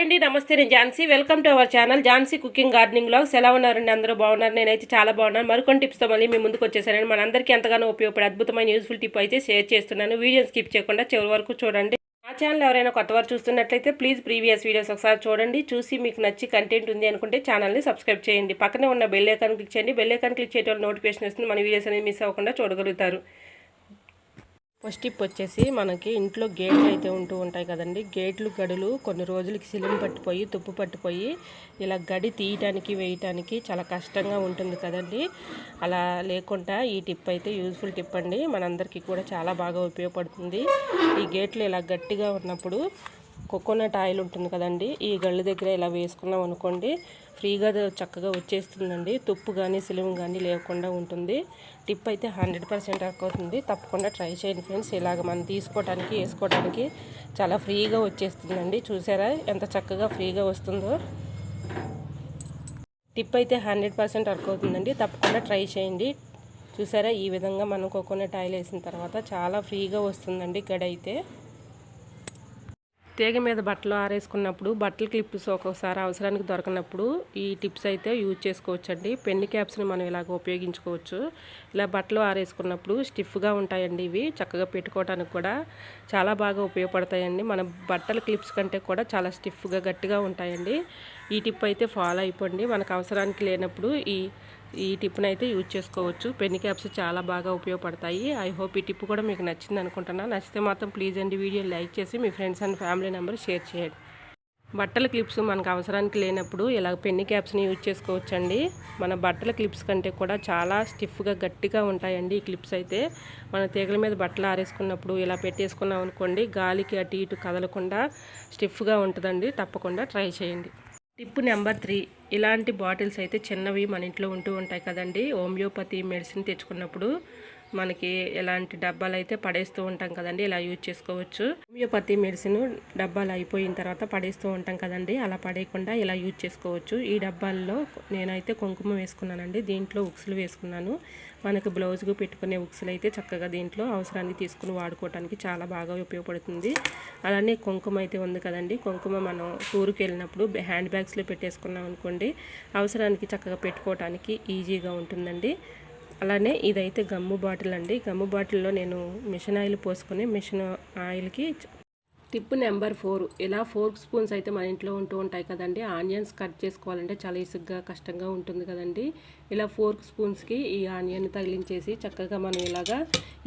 అండి నమస్తే నేను Jhansi. Welcome to our channel Jhansi cooking గార్డెనింగ్లో blogs ఎలా ఉన్నారండి అందరూ బాగున్నారు. నేనైతే చాలా బాగున్నాను. మరికొన్ని టిప్స్తో మళ్ళీ మీ ముందుకు వచ్చేసానండి. మనందరికీ ఎంతగానో ఉపయోగపడే అద్భుతమైన యూస్ఫుల్ టిప్ అయితే షేర్ చేస్తున్నాను. వీడియో స్కిప్ చేయకుండా చివరి వరకు చూడండి. మా ఛానల్ ఎవరైనా కొత్త వారు చూస్తున్నట్లయితే ప్లీజ్ ప్రీవియస్ వీడియోస్ ఒకసారి చూడండి. చూసి మీకు నచ్చి కంటెంట్ ఉంది అనుకుంటే ఛానల్ని సబ్స్క్రైబ్ చేయండి. పక్కనే ఉన్న బెల్ ఐకాన్ క్లిక్ చేయండి. బెల్ ఐకాన్ క్లిక్ చేయడం నోటిఫికేషన్ వస్తుంది. మన వీడియోస్ అనేది మిస్ అవ్వకుండా చూడగలుగుతారు. ఫస్ట్ టిప్ వచ్చేసి మనకి ఇంట్లో గేట్లు అయితే ఉంటూ ఉంటాయి కదండి. గేట్లు గడులు కొన్ని రోజులకి సిలిం పట్టిపోయి తుప్పు పట్టిపోయి ఇలా గడి తీయటానికి వేయటానికి చాలా కష్టంగా ఉంటుంది కదండి. అలా లేకుండా ఈ టిప్ అయితే యూజ్ఫుల్ టిప్ అండి. మనందరికీ కూడా చాలా బాగా ఉపయోగపడుతుంది. ఈ గేట్లు ఇలా గట్టిగా ఉన్నప్పుడు కోకోనట్ ఆయిల్ ఉంటుంది కదండి. ఈ గళ్ళు దగ్గర ఇలా వేసుకున్నాం అనుకోండి ఫ్రీగా చక్కగా వచ్చేస్తుందండి. తుప్పు కానీ సిలిం కానీ లేకుండా ఉంటుంది. టిప్ అయితే హండ్రెడ్ పర్సెంట్ వర్క్ అవుతుంది. తప్పకుండా ట్రై చేయండి ఫ్రెండ్స్. ఇలాగ మనం తీసుకోవడానికి వేసుకోవడానికి చాలా ఫ్రీగా వచ్చేస్తుందండి. చూసారా ఎంత చక్కగా ఫ్రీగా వస్తుందో. టిప్ అయితే హండ్రెడ్ పర్సెంట్ వర్క్ అవుతుందండి. తప్పకుండా ట్రై చేయండి. చూసారా ఈ విధంగా మనం కోకోనట్ ఆయిల్ వేసిన తర్వాత చాలా ఫ్రీగా వస్తుందండి గడ అయితే తీగ మీద బట్టలు ఆరేసుకున్నప్పుడు బట్టల క్లిప్స్ ఒక్కొక్కసారి అవసరానికి దొరకనప్పుడు ఈ టిప్స్ అయితే యూజ్ చేసుకోవచ్చండి. పెన్ని క్యాప్స్ని మనం ఇలాగ ఉపయోగించుకోవచ్చు. ఇలా బట్టలు ఆరేసుకున్నప్పుడు స్టిఫ్గా ఉంటాయండి ఇవి. చక్కగా పెట్టుకోవడానికి కూడా చాలా బాగా ఉపయోగపడతాయండి. మన బట్టల క్లిప్స్ కంటే కూడా చాలా స్టిఫ్గా గట్టిగా ఉంటాయండి. ఈ టిప్ అయితే ఫాలో అయిపోండి. మనకు అవసరానికి లేనప్పుడు ఈ ఈ టిప్ని అయితే యూజ్ చేసుకోవచ్చు. పెన్ని క్యాప్స్ చాలా బాగా ఉపయోగపడతాయి. ఐ హోప్ ఈ టిప్ కూడా మీకు నచ్చింది అనుకుంటున్నా. నచ్చితే మాత్రం ప్లీజ్ అండి వీడియో లైక్ చేసి మీ friends and family number share చేయండి. బట్టల క్లిప్స్ మనకు అవసరానికి లేనప్పుడు ఇలా పెన్ని క్యాప్స్ని యూజ్ చేసుకోవచ్చండి. మన బట్టల క్లిప్స్ కంటే కూడా చాలా స్టిఫ్గా గట్టిగా ఉంటాయండి ఈ క్లిప్స్ అయితే. మన తీగల మీద బట్టలు ఆరేసుకున్నప్పుడు ఇలా పెట్టేసుకున్నాం అనుకోండి గాలికి అటు ఇటు కదలకుండా స్టిఫ్గా ఉంటుందండి. తప్పకుండా ట్రై చేయండి. Tip number three. ఇలాంటి బాటిల్స్ అయితే చిన్నవి మన ఇంట్లో ఉంటూ ఉంటాయి కదండి. హోమియోపతి మెడిసిన్ తెచ్చుకున్నప్పుడు మనకి ఎలాంటి డబ్బాలు అయితే పడేస్తూ ఉంటాం కదండి ఇలా యూజ్ చేసుకోవచ్చు. హోమియోపతి మెడిసిన్ డబ్బాలు అయిపోయిన తర్వాత పడేస్తూ ఉంటాం కదండి అలా పడేయకుండా ఇలా యూజ్ చేసుకోవచ్చు. ఈ డబ్బాల్లో నేనైతే కుంకుమ వేసుకున్నానండి దీంట్లో ఉక్సులు వేసుకున్నాను. మనకు బ్లౌజ్కు పెట్టుకునే ఉక్సులు అయితే చక్కగా దీంట్లో అవసరాన్ని తీసుకుని వాడుకోవడానికి చాలా బాగా ఉపయోగపడుతుంది. అలానే కుంకుమ అయితే ఉంది కదండి కుంకుమ మనం టూర్కి వెళ్ళినప్పుడు హ్యాండ్ బ్యాగ్స్లో పెట్టేసుకున్నాం అనుకోండి అవసరానికి చక్కగా పెట్టుకోవడానికి ఈజీగా ఉంటుందండి. అలానే ఇదైతే గమ్ము బాటిల్ అండి. గమ్ము బాటిల్లో నేను మిషన్ ఆయిల్ పోసుకొని మిషన్ ఆయిల్కి టిప్ నెంబర్ ఫోర్. ఇలా ఫోర్క్ స్పూన్స్ అయితే మన ఇంట్లో ఉంటూ ఉంటాయి కదండి. ఆనియన్స్ కట్ చేసుకోవాలంటే చాలా ఇసుగ్గా కష్టంగా ఉంటుంది కదండి. ఇలా ఫోర్క్ స్పూన్స్కి ఈ ఆనియన్ తగిలించేసి చక్కగా మనం ఇలాగా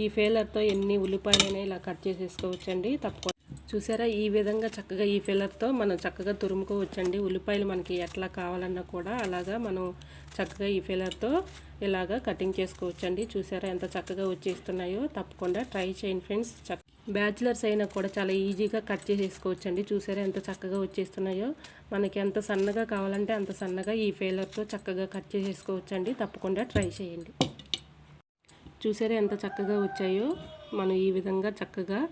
ఈ ఫేలర్తో ఎన్ని ఉల్లిపాయలైనా ఇలా కట్ చేసేసుకోవచ్చండి. తప్పకుండా చూసారా? ఈ విధంగా చక్కగా ఈ ఫిల్లర్తో మనం చక్కగా తురుముకోవచ్చండి. ఉల్లిపాయలు మనకి ఎట్లా కావాలన్నా కూడా అలాగా మనం చక్కగా ఈ ఫిల్లర్తో ఇలాగా కటింగ్ చేసుకోవచ్చండి. చూసారా ఎంత చక్కగా వచ్చేస్తున్నాయో? తప్పకుండా ట్రై చేయండి ఫ్రెండ్స్. బ్యాచిలర్స్ అయినా కూడా చాలా ఈజీగా కట్ చేసేసుకోవచ్చండి. చూసారా ఎంత చక్కగా వచ్చేస్తున్నాయో? మనకి ఎంత సన్నగా కావాలంటే అంత సన్నగా ఈ ఫెయిలర్తో చక్కగా కట్ చేసేసుకోవచ్చండి. తప్పకుండా ట్రై చేయండి. చూసారా ఎంత చక్కగా వచ్చాయో? మనం ఈ విధంగా చక్కగా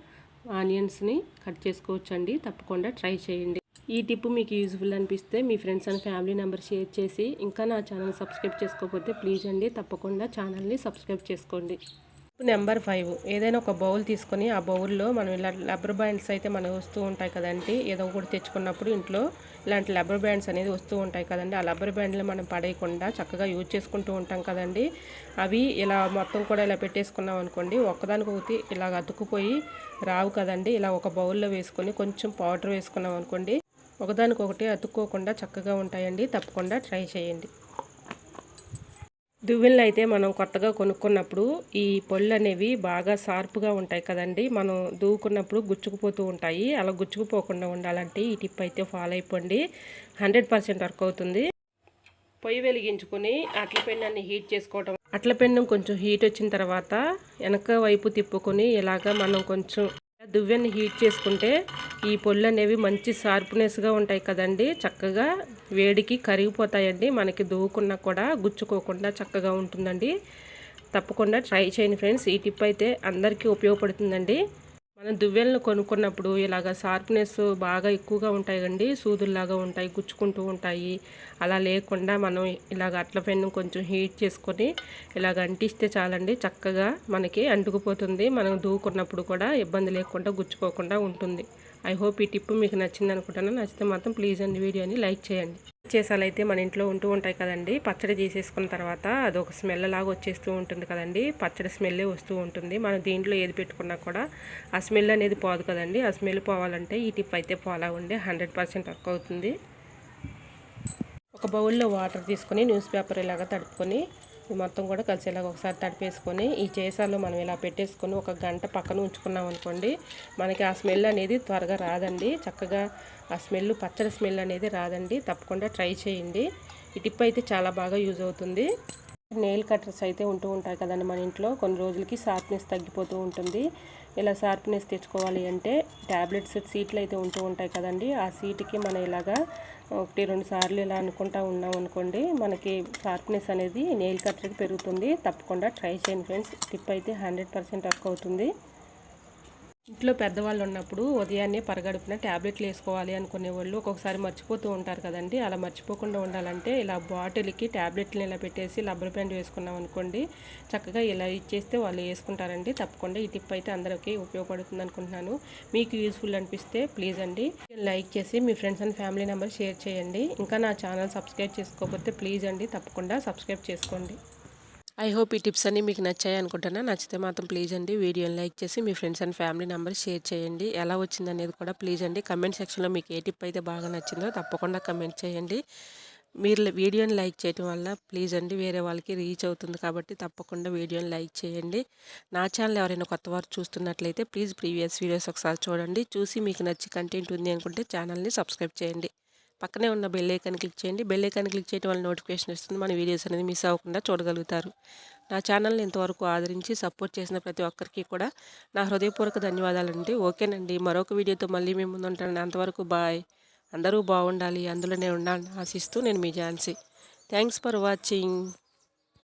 ఆనియన్స్ని కట్ చేసుకోవచ్చండి. తప్పకుండా ట్రై చేయండి. ఈ టిప్ మీకు యూజ్ఫుల్ అనిపిస్తే మీ friends and family number share చేసి ఇంకా నా ఛానల్ సబ్స్క్రైబ్ చేసుకోకపోతే ప్లీజ్ అండి తప్పకుండా ఛానల్ని సబ్స్క్రైబ్ చేసుకోండి. Number five. ఏదైనా ఒక బౌల్ తీసుకొని ఆ బౌల్లో మనం ఇలా రబ్బర్ బ్యాండ్స్ అయితే మనకు వస్తూ ఉంటాయి కదండి. ఏదో ఒకటి తెచ్చుకున్నప్పుడు ఇంట్లో ఇలాంటి రబ్బర్ బ్యాండ్స్ అనేది వస్తూ ఉంటాయి కదండి. ఆ రబ్బర్ బ్యాండ్లు మనం పడేయకుండా చక్కగా యూజ్ చేసుకుంటూ ఉంటాం కదండి. అవి ఇలా మొత్తం కూడా ఇలా పెట్టేసుకున్నాం అనుకోండి ఒకదానికొకటి ఇలా అతుక్కుపోయి రావు కదండి. ఇలా ఒక బౌల్లో వేసుకొని కొంచెం పౌడర్ వేసుకున్నాం అనుకోండి ఒకదానికొకటి అతుక్కోకుండా చక్కగా ఉంటాయండి. తప్పకుండా ట్రై చేయండి. దువ్వెనలు అయితే మనం కొత్తగా కొనుక్కున్నప్పుడు ఈ పళ్ళు అనేవి బాగా షార్ప్గా ఉంటాయి కదండి. మనం దూకున్నప్పుడు గుచ్చుకుపోతూ ఉంటాయి. అలా గుచ్చుకుపోకుండా ఉండాలంటే ఈ టిప్ అయితే ఫాలో అయిపోండి. హండ్రెడ్ పర్సెంట్ వర్క్ అవుతుంది. పొయ్యి వెలిగించుకొని అట్ల పెన్నాన్ని హీట్ చేసుకోవటం. అట్ల పెన్ను కొంచెం హీట్ వచ్చిన తర్వాత వెనక వైపు తిప్పుకొని ఇలాగ మనం కొంచెం దువ్వెని హీట్ చేసుకుంటే ఈ పొళ్ళు అనేవి మంచి షార్ప్నెస్గా ఉంటాయి కదండి. చక్కగా వేడికి కరిగిపోతాయండి. మనకి దువ్వుకున్నా కూడా గుచ్చుకోకుండా చక్కగా ఉంటుందండి. తప్పకుండా ట్రై చేయండి ఫ్రెండ్స్. ఈ టిప్ అయితే అందరికీ ఉపయోగపడుతుందండి. మనం దువ్వెలను కొనుక్కున్నప్పుడు ఇలాగ షార్ప్నెస్ బాగా ఎక్కువగా ఉంటాయి కండి సూదుల్లాగా ఉంటాయి గుచ్చుకుంటూ ఉంటాయి. అలా లేకుండా మనం ఇలాగ అట్ల పెన్ను కొంచెం హీట్ చేసుకొని ఇలాగ అంటిస్తే చాలండి. చక్కగా మనకి అంటుకుపోతుంది. మనం దూకున్నప్పుడు కూడా ఇబ్బంది లేకుండా గుచ్చుకోకుండా ఉంటుంది. ఐ హోప్ ఈ టిప్ మీకు నచ్చింది అనుకుంటాను. నచ్చితే మాత్రం ప్లీజ్ అండి వీడియోని లైక్ చేయండి. చేసాలైతే మన ఇంట్లో ఉంటూ ఉంటాయి కదండి. పచ్చడి చేసేసుకున్న తర్వాత అదొక స్మెల్ లాగా వచ్చేస్తూ ఉంటుంది కదండి. పచ్చడి స్మెల్లే వస్తూ ఉంటుంది. మనం దీంట్లో ఏది పెట్టుకున్నా కూడా ఆ స్మెల్ అనేది పోదు కదండి. ఆ స్మెల్ పోవాలంటే ఈ టిప్ అయితే ఫాలో ఉండి హండ్రెడ్ పర్సెంట్ వర్క్ అవుతుంది. ఒక బౌల్లో వాటర్ తీసుకొని న్యూస్ పేపర్ ఇలాగా తడుపుకొని మొత్తం కూడా కలిసేలాగా ఒకసారి తడిపేసుకొని ఈ చేసాలో మనం ఇలా పెట్టేసుకొని ఒక గంట పక్కన ఉంచుకున్నాం అనుకోండి మనకి ఆ స్మెల్ అనేది త్వరగా రాదండి. చక్కగా ఆ స్మెల్ పచ్చడి స్మెల్ అనేది రాదండి. తప్పకుండా ట్రై చేయండి. ఈ టిప్ అయితే చాలా బాగా యూజ్ అవుతుంది. నెయిల్ కట్టర్స్ అయితే ఉంటూ ఉంటాయి కదండి మన ఇంట్లో. కొన్ని రోజులకి షార్ప్నెస్ తగ్గిపోతూ ఉంటుంది. ఇలా షార్ప్నెస్ తెచ్చుకోవాలి అంటే ట్యాబ్లెట్స్ సీట్లు అయితే ఉంటూ ఉంటాయి కదండి. ఆ సీట్కి మనం ఇలాగా ఒకటి రెండు సార్లు ఇలా అనుకుంటా ఉన్నాం అనుకోండి మనకి షార్ప్నెస్ అనేది నెయిల్ కట్టర్కి పెరుగుతుంది. తప్పకుండా ట్రై చేయండి ఫ్రెండ్స్ టిప్ అయితే హండ్రెడ్ పర్సెంట్ వర్క్ అవుతుంది. ఇంట్లో పెద్దవాళ్ళు ఉన్నప్పుడు ఉదయాన్నే పరగడుపున ట్యాబ్లెట్లు వేసుకోవాలి అనుకునే వాళ్ళు ఒక్కొక్కసారి మర్చిపోతూ ఉంటారు కదండి. అలా మర్చిపోకుండా ఉండాలంటే ఇలా బాటిల్కి ట్యాబ్లెట్లను ఇలా పెట్టేసి లబ్బర్ బ్యాండ్ వేసుకున్నాం అనుకోండి చక్కగా ఇలా ఇచ్చేస్తే వాళ్ళు వేసుకుంటారండి. తప్పకుండా ఈ టిప్ అయితే అందరికీ ఉపయోగపడుతుంది అనుకుంటున్నాను. మీకు యూస్ఫుల్ అనిపిస్తే ప్లీజ్ అండి. లైక్ చేసి మీ friends and family number share చేయండి. ఇంకా నా ఛానల్ సబ్స్క్రైబ్ చేసుకోకపోతే ప్లీజ్ అండి. తప్పకుండా సబ్స్క్రైబ్ చేసుకోండి. ఐ హోప్ ఈ టిప్స్ అన్నీ మీకు నచ్చాయి అనుకుంటున్నా. నచ్చితే మాత్రం ప్లీజ్ అండి వీడియోని లైక్ చేసి మీ friends and family number share చేయండి. ఎలా వచ్చింది అనేది కూడా ప్లీజ్ అండి. కమెంట్ సెక్షన్లో మీకు ఏ టిప్ అయితే బాగా నచ్చిందో తప్పకుండా కమెంట్ చేయండి. మీరు వీడియోని లైక్ చేయడం వల్ల ప్లీజ్ అండి వేరే వాళ్ళకి రీచ్ అవుతుంది కాబట్టి తప్పకుండా వీడియోని లైక్ చేయండి. నా ఛానల్ ఎవరైనా కొత్త వారు చూస్తున్నట్లయితే ప్లీజ్ ప్రీవియస్ వీడియోస్ ఒకసారి చూడండి. చూసి మీకు నచ్చి కంటెంట్ ఉంది అనుకుంటే ఛానల్ని సబ్స్క్రైబ్ చేయండి. పక్కనే ఉన్న బెల్ ఐకాన్ క్లిక్ చేయండి. బెల్ ఐకాన్ క్లిక్ చేయడం వల్ల నోటిఫికేషన్ వస్తుంది. మన వీడియోస్ అనేది మిస్ అవ్వకుండా చూడగలుగుతారు. నా ఛానల్ని ఇంతవరకు ఆదరించి సపోర్ట్ చేసిన ప్రతి ఒక్కరికి కూడా నా హృదయపూర్వక ధన్యవాదాలండి. ఓకేనండి. మరొక వీడియోతో మళ్ళీ మేము ముందు ఉంటాను అంతవరకు బాయ్ అందరూ బాగుండాలి. అందులోనే ఉండాలని ఆశిస్తూ నేను మీ ఝాన్సీ. Thanks for watching